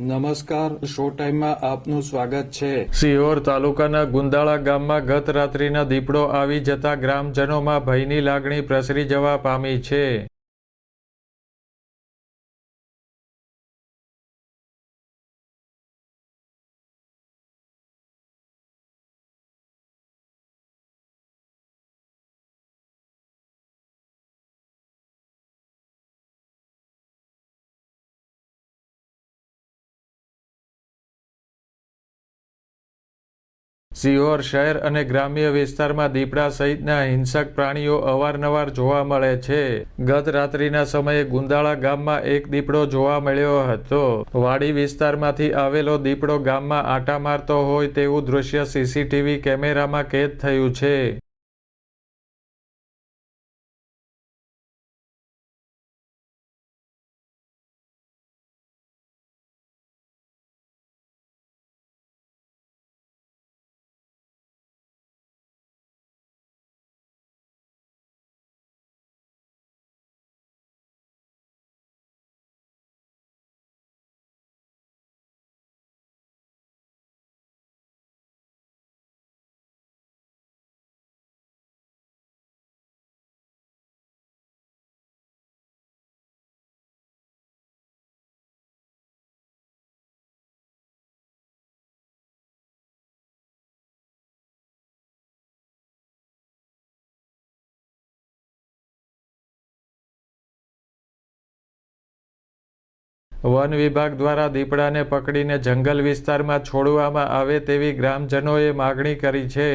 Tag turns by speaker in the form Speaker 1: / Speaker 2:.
Speaker 1: નમસ્કાર, શો ટાઈમમાં આપનું સ્વાગત છે.
Speaker 2: સિહોર તાલુકાના ગુંદાળા ગામમાં ગત રાત્રિના દીપડો આવી જતા ગ્રામજનોમાં ભયની લાગણી પ્રસરી જવા પામી છે. સિહોર શહેર અને ગ્રામ્ય વિસ્તારમાં દીપડા સહિતના હિંસક પ્રાણીઓ અવારનવાર જોવા મળે છે. ગત રાત્રિના સમયે ગુંદાળા ગામમાં એક દીપડો જોવા મળ્યો હતો. વાડી વિસ્તારમાંથી આવેલો દીપડો ગામમાં આટા મારતો હોય તેવું દૃશ્ય સીસીટીવી કેમેરામાં કેદ થયું છે. વન વિભાગ દ્વારા દીપડાને પકડીને જંગલ વિસ્તારમાં છોડવામાં આવે તેવી ગ્રામજનોએ માગણી કરી છે.